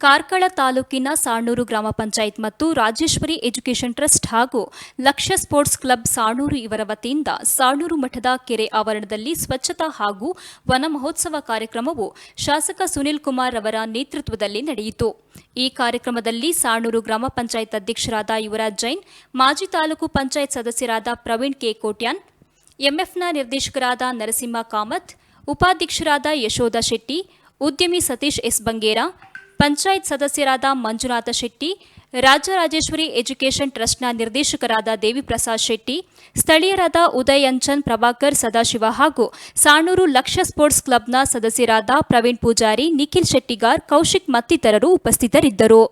ಕಾರ್ಕಳ ತಾಲೂಕಿನ ಸಾಣೂರು ಗ್ರಾಮ ಪಂಚಾಯತ್ ಮತ್ತು ರಾಜೇಶ್ವರಿ ಎಜುಕೇಷನ್ ಟ್ರಸ್ಟ್ ಹಾಗೂ ಲಕ್ಷ್ಯ ಸ್ಪೋರ್ಟ್ಸ್ ಕ್ಲಬ್ ಸಾಣೂರು ಇವರ ವತಿಯಿಂದ ಸಾಣೂರು ಮಠದ ಕೆರೆ ಆವರಣದಲ್ಲಿ ಸ್ವಚ್ಛತಾ ಹಾಗೂ ವನ ಮಹೋತ್ಸವ ಕಾರ್ಯಕ್ರಮವು ಶಾಸಕ ಸುನಿಲ್ ಕುಮಾರ್ ಅವರ ನೇತೃತ್ವದಲ್ಲಿ ನಡೆಯಿತು. ಈ ಕಾರ್ಯಕ್ರಮದಲ್ಲಿ ಸಾಣೂರು ಗ್ರಾಮ ಪಂಚಾಯತ್ ಅಧ್ಯಕ್ಷರಾದ ಯುವರಾಜ್ ಜೈನ್, ಮಾಜಿ ತಾಲೂಕು ಪಂಚಾಯತ್ ಸದಸ್ಯರಾದ ಪ್ರವೀಣ್ ಕೆ. ಕೋಟ್ಯಾನ್, ಎಂಎಫ್ನ ನಿರ್ದೇಶಕರಾದ ನರಸಿಂಹ ಕಾಮತ್, ಉಪಾಧ್ಯಕ್ಷರಾದ ಯಶೋಧ ಶೆಟ್ಟಿ, ಉದ್ಯಮಿ ಸತೀಶ್ ಎಸ್ ಬಂಗೇರ ಪಂಚಾಯತ್ ಸದಸ್ಯರಾದ ಮಂಜುನಾಥ ಶೆಟ್ಟಿ ರಾಜರಾಜೇಶ್ವರಿ ಎಜುಕೇಷನ್ ಟ್ರಸ್ಟ್ನ ನಿರ್ದೇಶಕರಾದ ದೇವಿಪ್ರಸಾದ್ ಶೆಟ್ಟಿ, ಸ್ಥಳೀಯರಾದ ಉದಯ್ ಅಂಚನ್ ಪ್ರಭಾಕರ್ ಸದಾಶಿವ ಹಾಗೂ ಸಾಣೂರು ಲಕ್ಷ ಸ್ಪೋರ್ಟ್ಸ್ ಕ್ಲಬ್ನ ಸದಸ್ಯರಾದ ಪ್ರವೀಣ್ ಪೂಜಾರಿ, ನಿಖಿಲ್ ಶೆಟ್ಟಿಗಾರ್, ಕೌಶಿಕ್ ಮತ್ತಿತರರು ಉಪಸ್ಥಿತರಿದ್ದರು.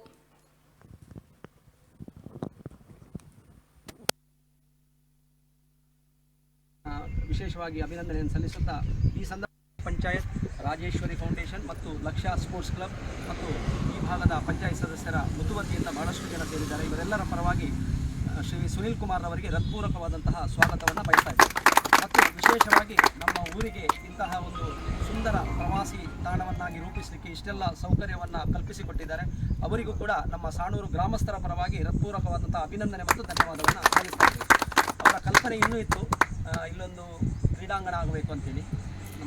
ವಿಶೇಷವಾಗಿ ಅಭಿನಂದನೆಯನ್ನು ಸಲ್ಲಿಸುತ್ತಾ ಈ ಸಂದರ್ಭ ಪಂಚಾಯತ್ ರಾಜೇಶ್ವರಿ ಫೌಂಡೇಶನ್ ಮತ್ತು ಲಕ್ಷ್ಯ ಸ್ಪೋರ್ಟ್ಸ್ ಕ್ಲಬ್ ಮತ್ತು ಈ ಭಾಗದ ಪಂಚಾಯತ್ ಸದಸ್ಯರ ಮುತುವರ್ಜಿಯಿಂದ ಬಹಳಷ್ಟು ಜನ ಸೇರಿದ್ದಾರೆ. ಇವರೆಲ್ಲರ ಪರವಾಗಿ ಶ್ರೀ ಸುನೀಲ್ ಕುಮಾರ್ ಅವರಿಗೆ ಹೃತ್ಪೂರ್ವಕವಾದಂತಹ ಸ್ವಾಗತವನ್ನು ಬಯಸ್ತಾ ಮತ್ತು ವಿಶೇಷವಾಗಿ ನಮ್ಮ ಊರಿಗೆ ಇಂತಹ ಒಂದು ಸುಂದರ ಪ್ರವಾಸಿ ತಾಣವನ್ನಾಗಿ ರೂಪಿಸಲಿಕ್ಕೆ ಇಷ್ಟೆಲ್ಲ ಸೌಕರ್ಯವನ್ನು ಕಲ್ಪಿಸಿಕೊಟ್ಟಿದ್ದಾರೆ. ಅವರಿಗೂ ಕೂಡ ನಮ್ಮ ಸಾಣೂರು ಗ್ರಾಮಸ್ಥರ ಪರವಾಗಿ ಹೃತ್ಪೂರ್ವಕವಾದಂತಹ ಅಭಿನಂದನೆ ಮತ್ತು ಧನ್ಯವಾದವನ್ನು ಸಲ್ಲಿಸ್ತಾ ಇದ್ದೀವಿ ಅವರ ಕಲ್ಪನೆ ಇನ್ನೂ ಇತ್ತು. ಇಲ್ಲೊಂದು ಕ್ರೀಡಾಂಗಣ ಆಗಬೇಕು ಅಂತೇಳಿ.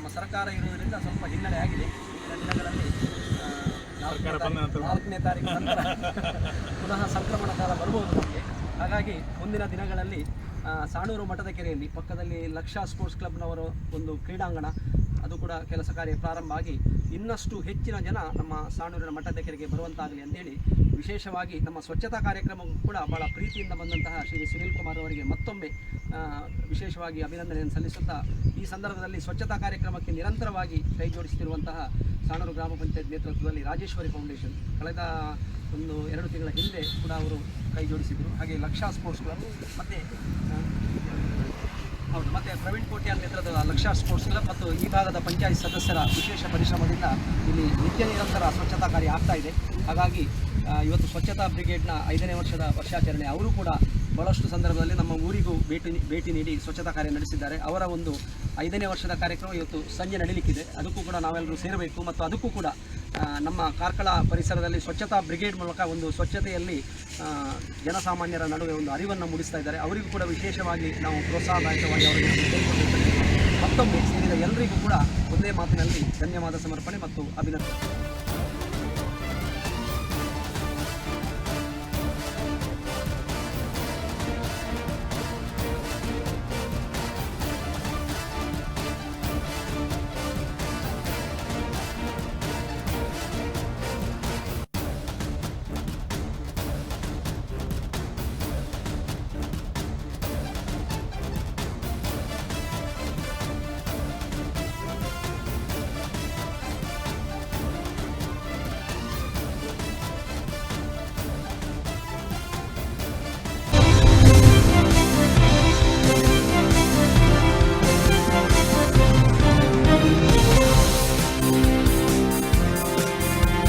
ನಮ್ಮ ಸರ್ಕಾರ ಇರುವುದರಿಂದ ಸ್ವಲ್ಪ ಹಿನ್ನಡೆ ಆಗಿದೆ. ಮುಂದಿನ ದಿನಗಳಲ್ಲಿ ನಾಲ್ಕನೇ ತಾರೀಕು- ನಂತರ. ಪುನಃ ಸಂಕ್ರಮಣ ಕಾಲ ಬರಬಹುದು ನಮಗೆ. ಹಾಗಾಗಿ ಮುಂದಿನ ದಿನಗಳಲ್ಲಿ ಸಾಣೂರು ಮಠದ ಕೆರೆಯಲ್ಲಿ ಪಕ್ಕದಲ್ಲಿ ಲಕ್ಷ ಸ್ಪೋರ್ಟ್ಸ್ ಕ್ಲಬ್ನವರು ಒಂದು ಕ್ರೀಡಾಂಗಣ ಅದು ಕೂಡ ಕೆಲಸ ಕಾರ್ಯ ಪ್ರಾರಂಭ ಆಗಿ ಇನ್ನಷ್ಟು ಹೆಚ್ಚಿನ ಜನ ನಮ್ಮ ಸಾಣೂರಿನ ಮಠದ ಕೆರೆಗೆ ಬರುವಂತಾಗಲಿ ಅಂತೇಳಿ ವಿಶೇಷವಾಗಿ ನಮ್ಮ ಸ್ವಚ್ಛತಾ ಕಾರ್ಯಕ್ರಮಕ್ಕೂ ಕೂಡ ಬಹಳ ಪ್ರೀತಿಯಿಂದ ಬಂದಂತಹ ಶ್ರೀ ಸುನೀಲ್ ಕುಮಾರ್ ಅವರಿಗೆ ಮತ್ತೊಮ್ಮೆ ವಿಶೇಷವಾಗಿ ಅಭಿನಂದನೆಯನ್ನು ಸಲ್ಲಿಸುತ್ತಾ ಈ ಸಂದರ್ಭದಲ್ಲಿ ಸ್ವಚ್ಛತಾ ಕಾರ್ಯಕ್ರಮಕ್ಕೆ ನಿರಂತರವಾಗಿ ಕೈ ಜೋಡಿಸುತ್ತಿರುವಂತಹ ಸಾಣೂರು ಗ್ರಾಮ ಪಂಚಾಯತ್ ನೇತೃತ್ವದಲ್ಲಿ ರಾಜೇಶ್ವರಿ ಫೌಂಡೇಶನ್. ಕಳೆದ ಒಂದು ಎರಡು ತಿಂಗಳ ಹಿಂದೆ ಕೂಡ ಅವರು ಕೈ ಜೋಡಿಸಿದರು ಹಾಗೆ ಲಕ್ಷಾ ಸ್ಪೋರ್ಟ್ಸ್ ಕ್ಲಬ್ ಮತ್ತು ಹೌದು, ಮತ್ತೆ ಪ್ರವೀಣ್ ಕೋಟ್ಯಾಲ್ ನೇತೃತ್ವದ ಲಕ್ಷ ಸ್ಪೋರ್ಟ್ಸ್ ಕ್ಲಬ್ ಮತ್ತು ಈ ಭಾಗದ ಪಂಚಾಯತ್ ಸದಸ್ಯರ ವಿಶೇಷ ಪರಿಶ್ರಮದಿಂದ ಇಲ್ಲಿ ನಿತ್ಯ ನಿರಂತರ ಸ್ವಚ್ಛತಾ ಕಾರ್ಯ ಆಗ್ತಾ ಇದೆ. ಹಾಗಾಗಿ ಇವತ್ತು ಸ್ವಚ್ಛತಾ ಬ್ರಿಗೇಡ್ನ ಐದನೇ ವರ್ಷದ ವರ್ಷಾಚರಣೆ, ಅವರು ಕೂಡ ಬಹಳಷ್ಟು ಸಂದರ್ಭದಲ್ಲಿ ನಮ್ಮ ಊರಿಗೂ ಭೇಟಿ ಭೇಟಿ ನೀಡಿ ಸ್ವಚ್ಛತಾ ಕಾರ್ಯ ನಡೆಸಿದ್ದಾರೆ. ಅವರ ಒಂದು ಐದನೇ ವರ್ಷದ ಕಾರ್ಯಕ್ರಮ ಇವತ್ತು ಸಂಜೆ ನಡೀಲಿಕ್ಕಿದೆ. ಅದಕ್ಕೂ ಕೂಡ ನಾವೆಲ್ಲರೂ ಸೇರಬೇಕು ಮತ್ತು ಅದಕ್ಕೂ ಕೂಡ ನಮ್ಮ ಕಾರ್ಕಳ ಪರಿಸರದಲ್ಲಿ ಸ್ವಚ್ಛತಾ ಬ್ರಿಗೇಡ್ ಮೂಲಕ ಒಂದು ಸ್ವಚ್ಛತೆಯಲ್ಲಿ ಜನಸಾಮಾನ್ಯರ ನಡುವೆ ಒಂದು ಅರಿವನ್ನು ಮೂಡಿಸ್ತಾ ಇದ್ದಾರೆ. ಅವರಿಗೂ ಕೂಡ ವಿಶೇಷವಾಗಿ ನಾವು ಪ್ರೋತ್ಸಾಹದಾಯಕವಾಗಿ ಅವರಿಗೆ ಮತ್ತೊಮ್ಮೆ ಸೇರಿದ ಎಲ್ಲರಿಗೂ ಕೂಡ ಒಂದೇ ಮಾತಿನಲ್ಲಿ ಧನ್ಯವಾದ ಸಮರ್ಪಣೆ ಮತ್ತು ಅಭಿನಂದನೆ.